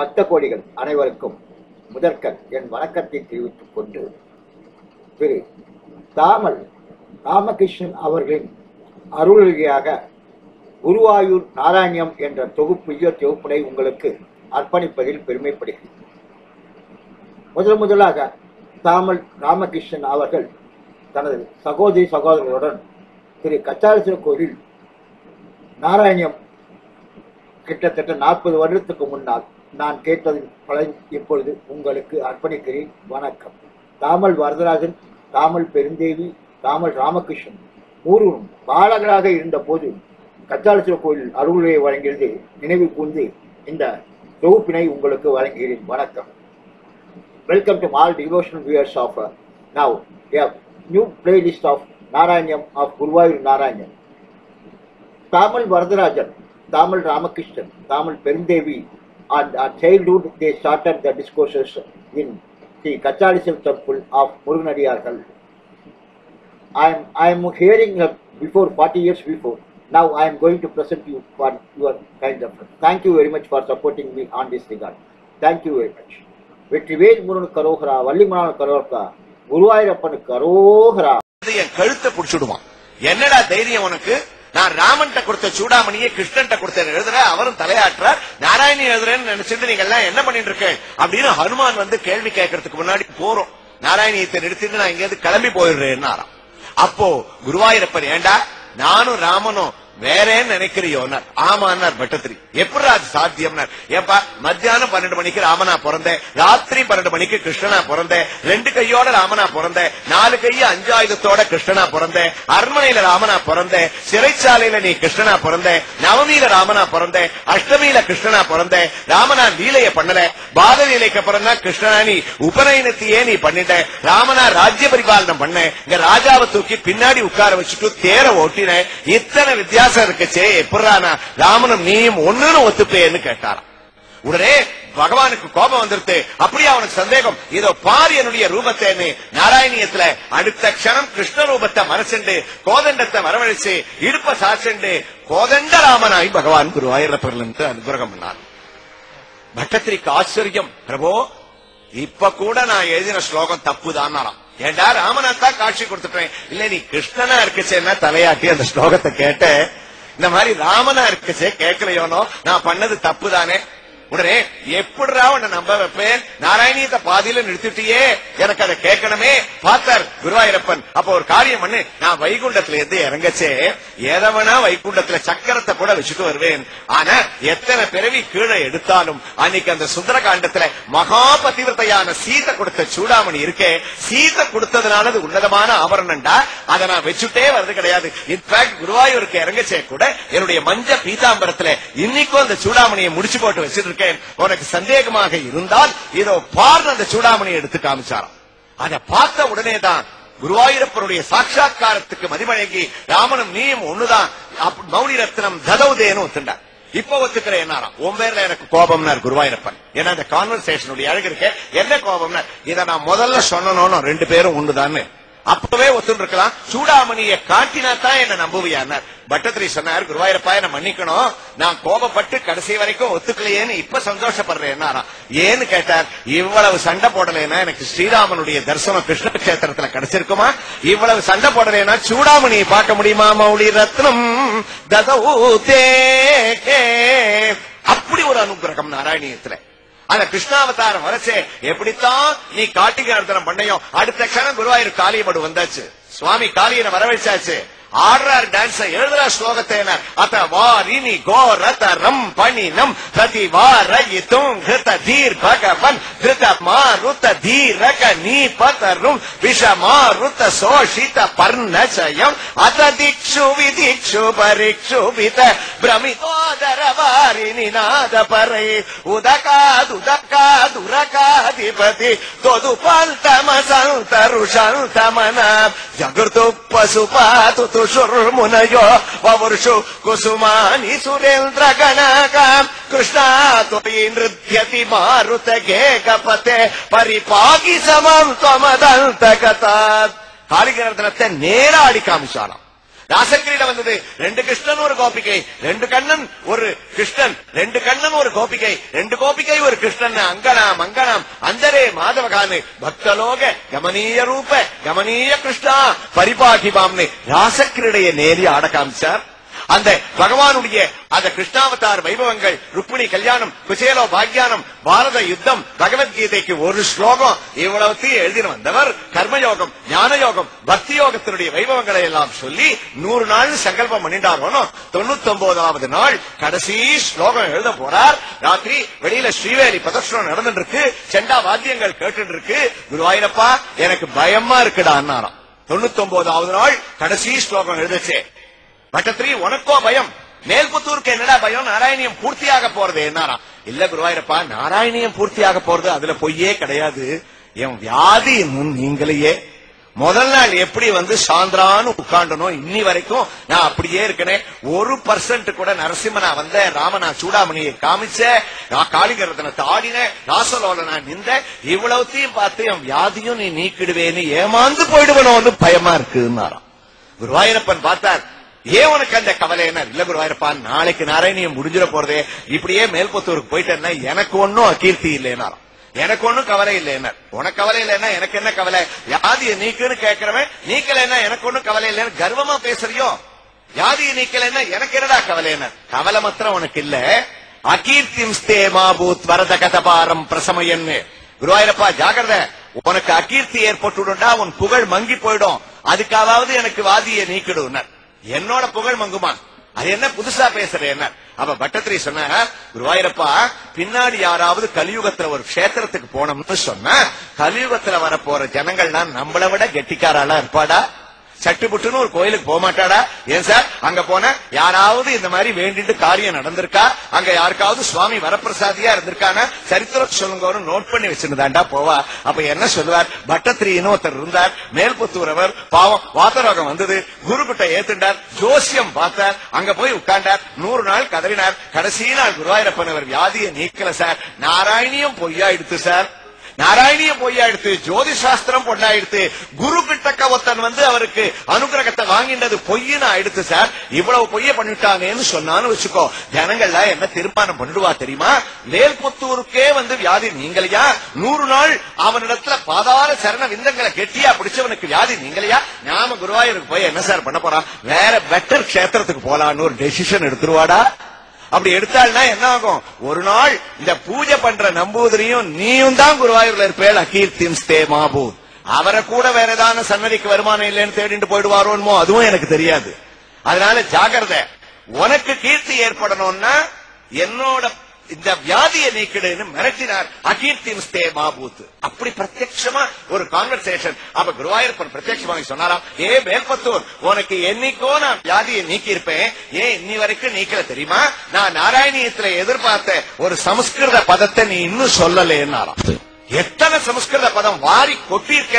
பக்த கோடிகள் அனைவருக்கும் முதற்கண் என் வணக்கத்தை தெரிவித்துக் கொண்டு திரு தாமல் ராமகிருஷ்ணன் அவர்களின் அருள்கையாக குருவாயூர் நாராயணியம் என்ற தொகுப்பு ஈய தொகுப்பினை உங்களுக்கு அர்ப்பணிப்பதில் பெருமைப்படுகிறேன். முதல் முதலாக தாமல் ராமகிருஷ்ணன் அவர்கள் தனது சகோதரி சகோதரர்களுடன் திரு கச்சாலீஸ்வரர் கோயில் நாராயணியம் கிட்டத்தட்ட நாற்பது வருடத்துக்கு முன்னால் நான் கேட்டதின் பலன் இப்பொழுது உங்களுக்கு அர்ப்பணிக்கிறேன். வணக்கம். தாமல் வரதராஜன் தாமல் பெருந்தேவி தாமல் ராமகிருஷ்ணன் மூவரும் பாலகராக இருந்த போது கச்சாலசுர கோயில் அருளுரையை வழங்கியது நினைவு கூர்ந்து இந்த தொகுப்பினை உங்களுக்கு வழங்குகிறேன். வணக்கம். Welcome to all devotional viewers of now new playlist of Narayanam of Guruvayur Narayanan Tamal Varadarajan Tamal Ramakrishnan Tamal Perundevi Tamal at childhood they started the discourses in the Kachalisam temple of Muruganadiyargal. I am I am hearing uh, before 40 years before. Now I am going to present you for your kind of. Thank you very much for supporting me on this regard. Thank you very much. Vetrivel Murugan கரோகரா வள்ளிமலான கரோகரா குருவாயூரப்பனுக்கு கரோகரா என் கழுத்தை பிடிச்சிடுவான் என்னடா தைரியம் உனக்கு நான் ராமன் கொடுத்த சூடாமணியை கிருஷ்ணன் கொடுத்தேன். எழுதுற அவரும் தலையாட்டுறார். நாராயணி எழுதுறேன்னு நினைச்சிட்டு நீங்க எல்லாம் என்ன பண்ணிட்டு இருக்கேன்? அப்படின்னு ஹனுமான் வந்து கேள்வி கேட்கறதுக்கு முன்னாடி போறோம். நாராயணியத்தை நிறுத்திட்டு நான் இங்க கிளம்பி போயிடுறேன்னு அப்போ குருவாயூரப்பன் ஏண்டா? நானும் ராமனும் வேறேன்னு நினைக்கிறியோன்னார் ஆமான்னார் பட்டத்திரி. எப்படி அது சாத்தியம்னார் ஏப்பா மத்தியானம் பன்னெண்டு மணிக்கு ராமனா பிறந்தேன். ராத்திரி பன்னெண்டு மணிக்கு கிருஷ்ணனா பிறந்தேன். ரெண்டு கையோட ராமனா பிறந்தேன். நாலு கைய அஞ்சாயுதத்தோட கிருஷ்ணனா பிறந்தேன். அரண்மனையில ராமனா பிறந்தேன். சிறைச்சாலையில நீ கிருஷ்ணனா பிறந்தேன். நவமியில ராமனா பிறந்தேன். அஷ்டமியில கிருஷ்ணனா பிறந்தேன். ராமனா லீலைய பண்ணல. பாதலீலைக்கு அப்புறம் தான் கிருஷ்ணனா நீ உபநயனத்தையே நீ பண்ணிட்ட? ராமனா ராஜ்ய பரிபாலனம் பண்ண. இங்க ராஜாவை தூக்கி பின்னாடி உட்கார வச்சுட்டு தேர ஓட்டின. இத்தனை வித்தியாசம் இருக்குச்சே எப்படிறானா? ராமனும் நீயும் ஒண்ணுன்னு ஒத்துப்பேன்னு கேட்டாராம். உடனே பகவானுக்கு கோபம் வந்துருது அப்படியே அவனுக்கு சந்தேகம்? இதோ பார் என்னுடைய ரூபத்தேன்னு நாராயணியத்துல அடுத்த க்ஷணம் கிருஷ்ண ரூபத்தை மனசுண்டு கோதண்டத்தை வரவழைச்சு இடுப்ப சாச்சண்டு கோதண்ட ராமனாய் பகவான் குருவாயூரப்பர்ல அனுகிரகம் பண்ணார். பட்டத்திரிக்கு ஆச்சரியம் பிரபோ இப்ப கூட நான் எழுதின ஸ்லோகம் தப்புதான் ஏண்டா ராமநாத்தா காட்சி கொடுத்துட்டேன் இல்ல நீ கிருஷ்ணனா இருக்கச்சேன்னா தலையாட்டி அந்த ஸ்லோகத்தை கேட்ட இந்த மாதிரி ராமனா இருக்கச்சே கேட்கலையோனோ நான் பண்ணது தப்பு தானே உடனே எப்படிரா உன்னை நம்ப வைப்பேன்? நாராயணியத்தை பாதியில நிறுத்திட்டியே? எனக்கு அதை கேட்கணுமே? பார்த்தார் குருவாயூரப்பன். அப்ப ஒரு காரியம் பண்ணு. நான் வைகுண்டத்துல இருந்து இறங்கச்சே. எதவனா வைகுண்டத்துல சக்கரத்தை கூட வச்சுட்டு வருவேன். ஆனா எத்தனை பிறவி கீழே எடுத்தாலும் அன்னைக்கு அந்த சுந்தரகாண்டத்துல மகா பதிவிரதையான சீதை கொடுத்த சூடாமணி இருக்கே. சீதை கொடுத்ததுனால அது உன்னதமான ஆபரணம்டா. அதை நான் வச்சுட்டே வருது கிடையாது. இன்ஃபேக்ட் குருவாயூருக்கு இறங்கச்சே கூட என்னுடைய மஞ்ச பீதாம்பரத்துல இன்னைக்கும் அந்த சூடாமணியை முடிச்சு போட்டு வச்சிருக்கேன் உனக்கு சந்தேகமாக இருந்தால் இதோ பார்த்து அந்த சூடாமணி எடுத்து காமிச்சாராம். அதை பார்த்த உடனே தான் குருவாயூரப்பனுடைய சாட்சா்காரத்துக்கு மதிவழங்கி ராமனும் நீயும் ஒண்ணுதான். மௌனி ரத்னம் ததவுதேன்னு ஒத்துண்டார். இப்ப ஒத்துக்கிற என்னாராம். உன் பேர்ல எனக்கு கோபம்னார் குருவாயூரப்பன். ஏன்னா இந்த கான்வர்சேஷனுடைய அழகு இருக்கு என்ன கோபம்னா இதை நான் முதல்ல சொன்னனும் ரெண்டு பேரும் ஒண்ணுதான்னு. அப்பவே ஒத்துன்னு இருக்கலாம். சூடாமணியை காட்டினா தான் என்ன நம்புவியானார் பட்டத்திரி சொன்னார் குருவாயிரப்பா என்ன மன்னிக்கணும். நான் கோபப்பட்டு கடைசி வரைக்கும் ஒத்துக்கலையேன்னு இப்ப சந்தோஷப்படுறேன் ஏன்னு கேட்டார் இவ்வளவு சண்டை போடலைன்னா எனக்கு ஸ்ரீராமனுடைய தரிசனம் கிருஷ்ண கஷேத்திரத்துல கிடைச்சிருக்குமா? இவ்வளவு சண்டை போடலைன்னா சூடாமணியை பார்க்க முடியுமா மௌலி ரத்னம்? ததூதே அப்படி ஒரு அனுகிரகம் நாராயணியத்துல. அந்த கிருஷ்ணாவதாரம் வரச்சே. எப்படித்தான் நீ காட்டிக நர்த்தனம் பண்ணையும் அடுத்த கணம் குருவாயூர் காளியமடு வந்தாச்சு. சுவாமி காளியனை வரவழைச்சாச்சு. ஆடுறார் டான்ஸ் எழுதுற ஸ்லோகத்தை அத வாரினி கோரத ரம் பணினம் பிரதி வாரயித்தும் கிருத தீர் பகவன் கிருத மாருத்த தீரக நீ பதரும் விஷ மாருத்த சோஷித பர்ணச்சயம் அத திக்ஷு விதிக்ஷு பரிக்ஷு வித பிரமிதோதர வாரினி நாத பரை உதகாதுதகாதுரகாதிபதி தொது பல்தம தருஷல் தமன ஜகுர்து பசுபாது కుసుర్మునయో వవర్షు కుసుమాని సురేంద్ర గణకాం కృష్ణాయి నృత్యతి మారుత గేకపతే పరిపాకి సమం త్వమదంతకత హాలిగనర్థనత్తే నేరాడి కామిశాలం ராசக்கிரியில வந்தது. ரெண்டு கிருஷ்ணன் ஒரு கோபிகை ரெண்டு கண்ணன் ஒரு கிருஷ்ணன் ரெண்டு கண்ணன் ஒரு கோபிகை ரெண்டு கோபிகை ஒரு கிருஷ்ணன். அங்கனாம் அங்கனாம் அந்தரே மாதவகானு பக்தலோக கமனீய ரூப கமனீய கிருஷ்ணா பரிபாகிபாம்னு ராசக்கிரீடைய நேரி ஆட காமிச்சார். அந்த பகவானுடைய அந்த கிருஷ்ணாவதார் வைபவங்கள் ருக்மிணி கல்யாணம் குசேலோ பாக்யானம் பாரத யுத்தம் பகவத்கீதைக்கு ஒரு ஸ்லோகம் இவ்வளவுத்தையும் எழுதி வந்தவர் கர்மயோகம் ஞான யோகம் பக்தி யோகத்தினுடைய வைபவங்களை எல்லாம் சொல்லி நூறு நாள் சங்கல்பம் பண்ணிட்டாரோனோ தொண்ணூத்தி ஒன்பதாவது நாள் கடைசி ஸ்லோகம் எழுத போறார். ராத்திரி வெளியில ஸ்ரீவேலி பிரதர்ஷனம் நடந்துட்டு இருக்கு செண்டா வாத்தியங்கள் கேட்டு இருக்கு குருவாயிரப்பா எனக்கு பயமா இருக்குடா அண்ணாராம் தொண்ணூத்தி ஒன்பதாவது நாள் கடைசி ஸ்லோகம் எழுதுச்சே. பட்டத்திரி உனக்கோ பயம். மேல்புத்தூருக்கு என்னடா பயம்? நாராயணியம் பூர்த்தியாக போறது. என்னாரா? இல்ல குருவாயிரப்பா நாராயணியம் பூர்த்தியாக போறது அதுல பொய்யே கிடையாது. என் வியாதி முன் நீங்களையே. முதல் நாள் எப்படி வந்து சாந்திரான்னு உட்காண்டனும் இன்னி வரைக்கும் நான் அப்படியே இருக்கனே. ஒரு பர்சன்ட் கூட நரசிம்மனா வந்த ராமனா சூடாமணியை காமிச்ச நான் காளிகரத்தனை தாடினேன். ராசலோல நான் நின்ற இவ்வளவுத்தையும் பார்த்து என் வியாதியும் நீ நீக்கிடுவேன்னு ஏமாந்து போயிடுவனோன்னு வந்து பயமா இருக்குன்னாராம். குருவாயூரப்பன் பார்த்தார் ஏன் உனக்கு அந்த கவலை என்ன? இல்ல குருவாயிருப்பா நாளைக்கு நாராயணியம் முடிஞ்சிட போறதே இப்படியே மேல்பத்தூருக்கு போயிட்டேன்னா எனக்கு ஒன்னும் அகீர்த்தி இல்லைனாராம் எனக்கு ஒண்ணும் கவலை இல்லைன்னா உனக்கு கவலை இல்லைன்னா எனக்கு என்ன கவலை? யாதிய நீக்குன்னு கேட்கிறவன் நீக்கலைன்னா எனக்கு ஒண்ணும் கவலை இல்லைன்னு கர்வமா பேசுறியோ? வியாதியை நீக்கலைன்னா எனக்கு என்னடா கவலை என்ன கவலை மாத்திரம் உனக்கு இல்ல. அகீர்த்திம் ஸ்தே மாபூத் வரத கதபாரம் பிரசமயன்னு. குருவாயிரப்பா ஜாகிரத உனக்கு அகீர்த்தி ஏற்பட்டுடா உன் புகழ் மங்கி போயிடும். அதுக்காவது எனக்கு வாதியை நீக்கிடுனார் என்னோட புகழ் மங்குமா? அது என்ன புதுசா பேசுற என்ன? அப்ப பட்டத்திரி சொன்ன குருவாயிரப்பா பின்னாடி யாராவது கலியுகத்துல ஒரு கஷேத்திரத்துக்கு போனோம்னு சொன்னா கலியுகத்துல வரப்போற ஜனங்கள்லாம் நம்மளை விட கெட்டிக்காராளா இருப்பாடா? சட்டுப்புட்டுன்னு ஒரு கோயிலுக்கு போக மாட்டாடா. ஏன் சார்? அங்க போன யாராவது இந்த மாதிரி வேண்டிட்டு காரியம் நடந்திருக்கா? அங்க யாருக்காவது சுவாமி வரப்பிரசாதியா இருந்திருக்கான? சரித்திரம் சொல்லுங்க நோட் பண்ணி வச்சிருந்தாண்டா போவா. அப்ப என்ன சொல்லுவார்? பட்டத்திரின்னு ஒருத்தர் இருந்தார். மேல்புத்தூரவர். பாவம் வாத்தரோகம் வந்தது. குருகிட்ட ஏத்துண்டார். ஜோசியம் பார்த்தார். அங்க போய் உட்கார்ந்தார். நூறு நாள் கதறினார். கடைசி நாள் குருவாயிரப்பன் அவர் வியாதியை நீக்கல சார். நாராயணியும் பொய்யா எடுத்து சார். நாராயணிய பொய்யாயிடுத்து ஜோதி சாஸ்திரம் பொண்ணாயிடுத்து குரு கிட்டக்க ஒருத்தன் வந்து அவருக்கு அனுகிரகத்தை வாங்கினது பொய்ன்னு ஆயிடுத்து சார். இவ்வளவு பொய்ய பண்ணிட்டானேன்னு சொன்னான்னு வச்சுக்கோ. ஜனங்கள்லாம் என்ன தீர்மானம் பண்ணிடுவா தெரியுமா? வேல்புத்தூருக்கே வந்து வியாதி நீங்களையா நூறு நாள் அவனிடத்துல பாதார சரண விந்தங்களை கெட்டியா பிடிச்சவனுக்கு வியாதி நீங்களையா நாம குருவாயூருக்கு போய் என்ன சார் பண்ண போறான் வேற பெட்டர் கஷேத்திரத்துக்கு போலான்னு ஒரு டெசிஷன் எடுத்துருவாடா? அப்படி எடுத்தாள்னா என்ன ஆகும் ஒரு நாள் இந்த பூஜை பண்ற நம்பூதிரியும் நீயும் தான் குருவாயூர்ல இருப்பேள் அகீர்த்திம் ஸ்தே மாபூத். அவரை கூட வேற ஏதாவது சன்னதிக்கு வருமானம் இல்லைன்னு தேடிட்டு போயிடுவாரோன்மோ அதுவும் எனக்கு தெரியாது. அதனால ஜாகிரத உனக்கு கீர்த்தி ஏற்படணும்னா என்னோட இந்த வியாதியை நீக்கிடுன்னு மிரட்டினார் அகீர்த்திம் ஸ்தே மாபூத். அப்படி பிரத்யட்சமா ஒரு கான்வர்சேஷன் அப்ப குருவாயூரப்பன் பிரத்யட்சமாக சொன்னாராம் ஏ மேல்பத்தூர் உனக்கு என்னைக்கோ நான் வியாதியை நீக்கி இருப்பேன் ஏன் இன்னி வரைக்கும் நீக்கல தெரியுமா? நான் நாராயணியத்துல எதிர்பார்த்த ஒரு சமஸ்கிருத பதத்தை நீ இன்னும் சொல்லலேன்னாராம். எத்தனை சமஸ்கிருத பதம் வாரி கொட்டியிருக்க?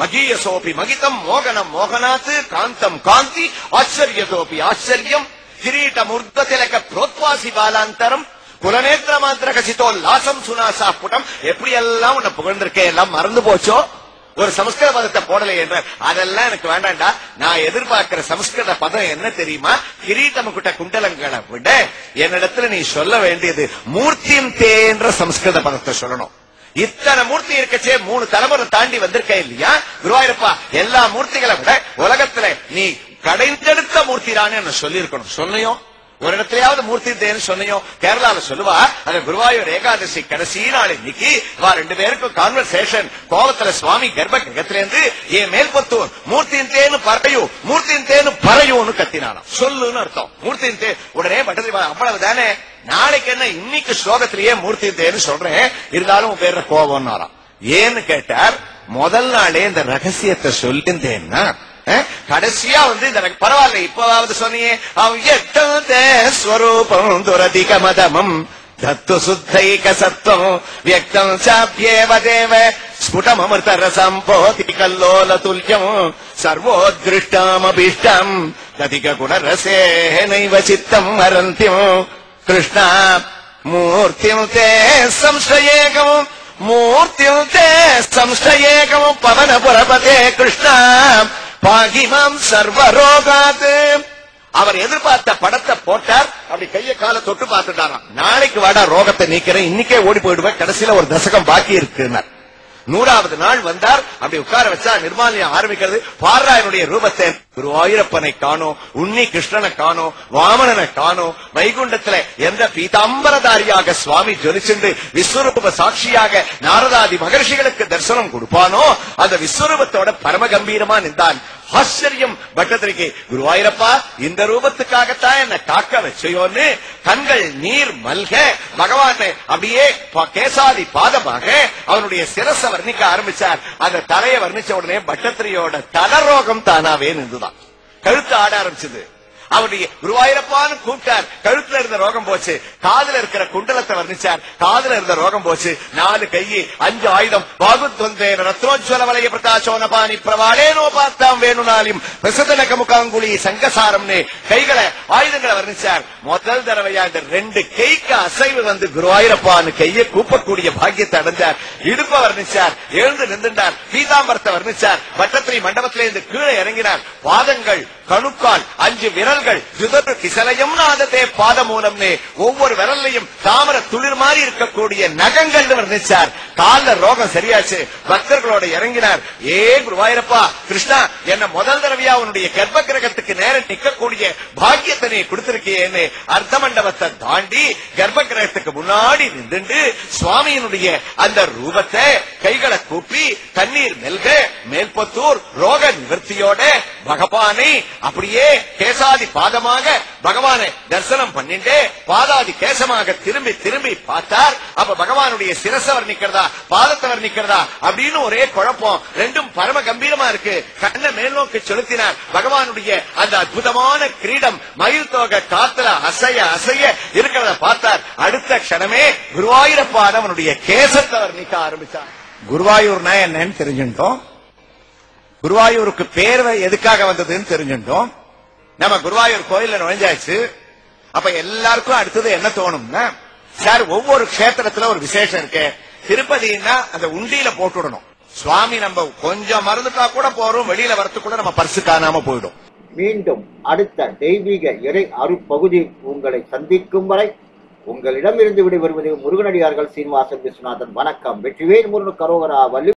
மகீயசோபி மகிதம் மோகனம் மோகனாத்து காந்தம் காந்தி ஆச்சரியதோபி ஆச்சரியம். கிரீட்டமுர்த திலக புரோத்வாசி பாலாந்தரம். குலநேத்திர மாத்திர கசித்தோ லாசம் சுனாசா புடம். எப்படி எல்லாம் உன்னை புகழ்ந்திருக்கேன் எல்லாம் மறந்து போச்சோ? ஒரு சமஸ்கிருத பதத்தை போடலை என்ற. அதெல்லாம் எனக்கு வேண்டாம்டா நான் எதிர்பார்க்கிற சமஸ்கிருத பதம் என்ன தெரியுமா? கிரீட்டமுகிட்ட குண்டலங்களை விட என்னிடத்துல நீ சொல்ல வேண்டியது மூர்த்தியும் தேன்ற சமஸ்கிருத பதத்தை சொல்லணும். இத்தனை மூர்த்தி இருக்கச்சே மூணு தலைமுறை தாண்டி வந்திருக்க இல்லையா? குருவாயிருப்பா எல்லா மூர்த்திகளை விட உலகத்துல நீ கடைந்தெடுத்த மூர்த்திரான்னு என்ன சொல்லியிருக்கணும். சொன்னையும் ஒரு இடத்துலயாவது மூர்த்தி தேன்னு சொன்னியோ கேரளால சொல்லுவா அந்த குருவாயூர் ஏகாதசி கடைசி நாள் இன்னைக்கு வா ரெண்டு பேருக்கும் கான்வர்சேஷன் கோலத்துல சுவாமி கர்ப்ப கிரகத்திலேருந்து ஏ மேல்பத்தூர் மூர்த்தியின் தேனு பறையும் மூர்த்தியின் தேனு பறையும்னு கத்தினானாம் சொல்லுன்னு அர்த்தம் மூர்த்தியின் தே உடனே பட்டதி அவ்வளவு தானே நாளைக்கு என்ன இன்னைக்கு ஸ்லோகத்திலேயே மூர்த்தி தேன்னு சொல்றேன் இருந்தாலும் உன் பேர்ல கோபம்னாராம் ஏன்னு கேட்டார் முதல் நாளே இந்த ரகசியத்தை சொல்லியிருந்தேன்னா கடைசியா வந்து இந்த பரவாயில்ல இப்பவாவது சொன்னியே ஸ்வரூபம் துரதிக மதமம் தத்து சுத்தைக சத்துவம் வியக்தம் சாப்பியேவ தேவ ஸ்புடமமிர்தரசம் போதி கல்லோல துல்யம் சர்வோத்கிருஷ்டாமபீஷ்டம் கதிக குணரசேனைவ சித்தம் அரந்தியம் கிருஷ்ணா மூர்த்திம் தே சம்சயேகமும் மூர்த்திம் தே சம்சயேகமும் பவன புரபதே கிருஷ்ணா பாகிமாம் சர்வரோகாது. அவர் எதிர்பார்த்த படத்தை போட்டார். அப்படி கைய கால தொட்டு பார்த்துட்டாராம். நாளைக்கு வாடா ரோகத்தை நீக்கிறேன். இன்னைக்கே ஓடி போயிடுவேன். கடைசியில ஒரு தசகம் பாக்கி இருக்குனார் நூறாவது நாள் வந்தார். அப்படி உட்கார வச்சா நிர்மாலயம் ஆரம்பிக்கிறது. பாராயனுடைய ரூபத்தை குருவாயூரப்பனை காணும். உன்னி கிருஷ்ணனை காணும். வாமனனை காணும். வைகுண்டத்துல எந்த பீதாம்பரதாரியாக சுவாமி ஜொலிச்சுண்டு விஸ்வரூப சாட்சியாக நாரதாதி மகர்ஷிகளுக்கு தரிசனம் கொடுப்பானோ அந்த விஸ்வரூபத்தோட பரம கம்பீரமா நின்றான். ஆச்சரியம். பட்டத்திரிக்கை குருவாயிரப்பா இந்த ரூபத்துக்காகத்தான் என்ன காக்க வச்சையோன்னு கண்கள் நீர் மல்க பகவான் அப்படியே கேசாதி பாதமாக அவனுடைய சிரச வர்ணிக்க ஆரம்பிச்சார். அந்த தலையை வர்ணிச்ச உடனே பட்டத்திரியோட தலரோகம் தானாவே நின்றுதான். கழுத்து ஆட ஆரம்பிச்சது. அவருடைய குருவாயிரப்பான்னு கூப்பிட்டார். கழுத்துல இருந்த ரோகம் போச்சு. காதுல இருக்கிற குண்டலத்தை வர்ணிச்சார். காதுல இருந்த ரோகம் போச்சு. நாலு கையை அஞ்சு ஆயுதம். பாகுத்வந்தேன ரத்னோஜ்வல வலய பிரகாசோனபாணி பிரவாளேனோ பார்த்தாம் வேணுனாலும். பிரசதனக முகாங்குழி சங்கசாரம்னு கைகளை ஆயுதங்களை வர்ணிச்சார். முதல் தடவையா இந்த ரெண்டு கைக்கு அசைவு வந்து குருவாயிரப்பான்னு கையை கூப்பக்கூடிய பாக்கியத்தை அடைஞ்சார் இடுப்ப வர்ணிச்சார். எழுந்து நின்றுண்டார். பீதாம்பரத்தை வர்ணிச்சார். பட்டத்திரி மண்டபத்திலே இருந்து கீழே இறங்கினார். பாதங்கள் கணுக்கால் அஞ்சு விரல்கள் ஜுதரு கிசலையும் நாதத்தே பாத மூலம்னு ஒவ்வொரு விரல்லையும் தாமர துளிர் மாதிரி இருக்கக்கூடிய நகங்கள் வர்ணிச்சார் கால ரோகம் சரியாச்சு பக்தர்களோட இறங்கினார். ஏ குருவாயிரப்பா கிருஷ்ணா என்ன முதல் தடவையா உன்னுடைய கர்ப்ப கிரகத்துக்கு நேரம் நிக்கக்கூடிய பாக்கியத்தை நீ கொடுத்திருக்கியேன்னு அர்த்த மண்டபத்தை தாண்டி கர்ப்ப கிரகத்துக்கு முன்னாடி நின்று சுவாமியினுடைய அந்த ரூபத்தை கைகளை கூப்பி தண்ணீர் மெல்க மேல்பத்தூர் ரோக நிவர்த்தியோட பகவானை அப்படியே கேசாதி பாதமாக பகவானை தரிசனம் பண்ணிட்டு பாதாதி கேசமாக திரும்பி திரும்பி பார்த்தார். அப்ப பகவானுடைய சிரச வர்ணிக்கிறதா பாதத்தை வர்ணிக்கிறதா அப்படின்னு ஒரே குழப்பம். ரெண்டும் பரம கம்பீரமா இருக்கு. கண்ணை மேல்நோக்கி செலுத்தினார். பகவானுடைய அந்த அற்புதமான கிரீடம் மயில் தோக காத்துல அசைய அசைய இருக்கிறத பார்த்தார். அடுத்த க்ஷணமே குருவாயூரப்பான அவனுடைய கேசத்தை வர்ணிக்க ஆரம்பிச்சார். குருவாயூர்னா என்னன்னு தெரிஞ்சுட்டோம் குருவாயூருக்கு பேர் எதுக்காக வந்ததுன்னு தெரிஞ்சுட்டோம். நம்ம குருவாயூர் கோயில நுழைஞ்சாச்சு. அப்ப எல்லாருக்கும் அடுத்தது என்ன தோணும்னா சார் ஒவ்வொரு கஷேத்திரத்துல ஒரு விசேஷம் இருக்கு. திருப்பதினா அந்த உண்டியில போட்டுடணும். சுவாமி நம்ம கொஞ்சம் மறந்துட்டா கூட போறோம் வெளியில வரத்துக்குள்ள நம்ம பர்சு காணாம போயிடும். மீண்டும் அடுத்த தெய்வீக இறை அருப்பகுதி உங்களை சந்திக்கும் வரை உங்களிடமிருந்து விடைபெறுவது முருகனடியார்கள் சீனிவாசன் விஸ்வநாதன். வணக்கம். வெற்றிவேல் முருகன் கரோகரா வள்ளி